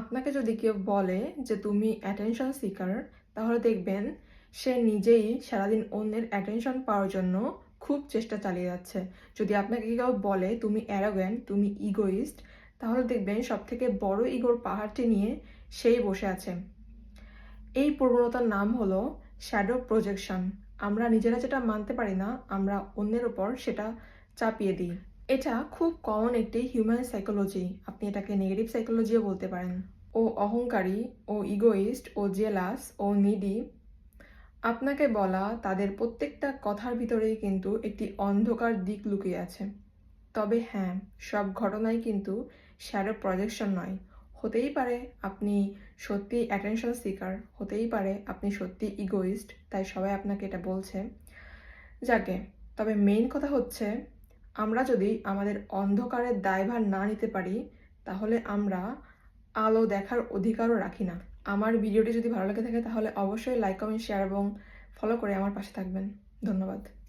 আপনাকে যদি কেউ বলে যে তুমি অ্যাটেনশন সিকার তাহলে দেখবেন সে নিজেই সারাদিন অন্যের অ্যাটেনশন পাওয়ার জন্য খুব চেষ্টা চালিয়ে যাচ্ছে। যদি আপনাকে কেউ বলে তুমি অ্যারোগ্যান্ট তুমি ইগোইস্ট তাহলে দেখবেন সব থেকে বড় ইগোর পাহাড়টি নিয়ে সেই বসে আছে। এই প্রবণতার নাম হলো শ্যাডো প্রজেকশন আমরা নিজেরা যেটা মানতে পারি না, আমরা অন্যের ওপর সেটা চাপিয়ে দিই। এটা খুব কমন একটি হিউম্যান সাইকোলজি আপনি এটাকে নেগেটিভ সাইকোলজিও বলতে পারেন। ও অহংকারী, ও ইগোইস্ট ও জেলাস ও নিডি আপনাকে বলা, তাদের প্রত্যেকটা কথার ভিতরেই কিন্তু একটি অন্ধকার দিক লুকিয়ে আছে। তবে হ্যাঁ সব ঘটনাই কিন্তু শ্যাডো প্রজেকশন নয়। হতেই পারে আপনি সত্যি অ্যাটেনশন সিকার হতেই পারে আপনি সত্যি ইগোইস্ট তাই সবাই আপনাকে এটা বলছে। যাকে, তবে মেইন কথা হচ্ছে আমরা যদি আমাদের অন্ধকারের দায়ভার না নিতে পারি, তাহলে আমরা আলো দেখার অধিকারও রাখি না। আমার ভিডিওটি যদি ভালো লেগে থাকে, তাহলে অবশ্যই লাইক কমেন্ট শেয়ার এবং ফলো করে আমার পাশে থাকবেন। ধন্যবাদ।